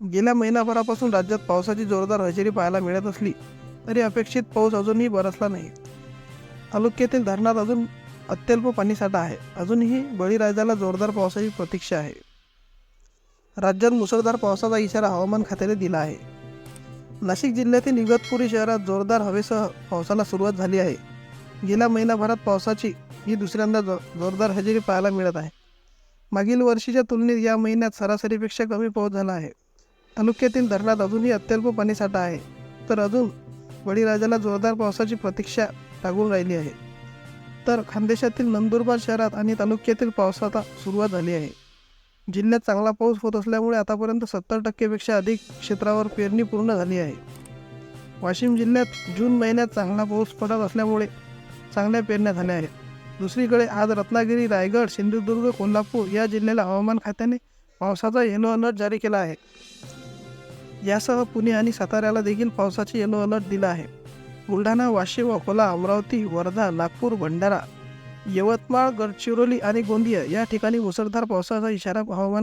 गेल्या महिनाभरापासून राज्यात पावसाची जोरदार हजेरी पाहायला मिळत असली तरी अपेक्षित पाऊस अजूनही बरसला नाही. तालुक्यातील धरणात अजून अत्यल्प पाणीसाठा आहे. अजूनही बळीराजाला जोरदार पावसाची प्रतीक्षा आहे. राज्यात मुसळधार पावसाचा इशारा हवामान खात्याने दिला आहे. नाशिक जिल्ह्यातील इगतपुरी शहरात जोरदार हवेसह पावसाला सुरुवात झाली आहे. गेल्या महिनाभरात पावसाची ही दुसऱ्यांदा जो जोरदार हजेरी पाहायला मिळत आहे. मागील वर्षीच्या तुलनेत या महिन्यात सरासरीपेक्षा कमी पाऊस झाला आहे. तालुक्यातील धरणात अजूनही अत्यल्प पाणीसाठा आहे. तर अजून बळीराजाला जोरदार पावसाची प्रतीक्षा लागून राहिली आहे. तर खानदेशातील नंदुरबार शहरात आणि तालुक्यातील पावसाचा सुरुवात झाली आहे. जिल्ह्यात चांगला पाऊस होत असल्यामुळे आतापर्यंत सत्तर टक्केपेक्षा अधिक क्षेत्रावर पेरणी पूर्ण झाली आहे. वाशिम जिल्ह्यात जून महिन्यात चांगला पाऊस पडत असल्यामुळे चांगल्या पेरण्या झाल्या आहेत. दुसरीकडे आज रत्नागिरी रायगड सिंधुदुर्ग कोल्हापूर या जिल्ह्याला हवामान खात्याने पावसाचा येलो अलर्ट जारी केला आहे. यासह पुणे आणि साताऱ्याला देखील पावसाचे येलो अलर्ट दिला आहे. बुलढाणा वाशिम अकोला अमरावती वर्धा नागपूर भंडारा यवतमाळ गडचिरोली आणि गोंदिया या ठिकाणी मुसळधार पावसाचा इशारा हवामान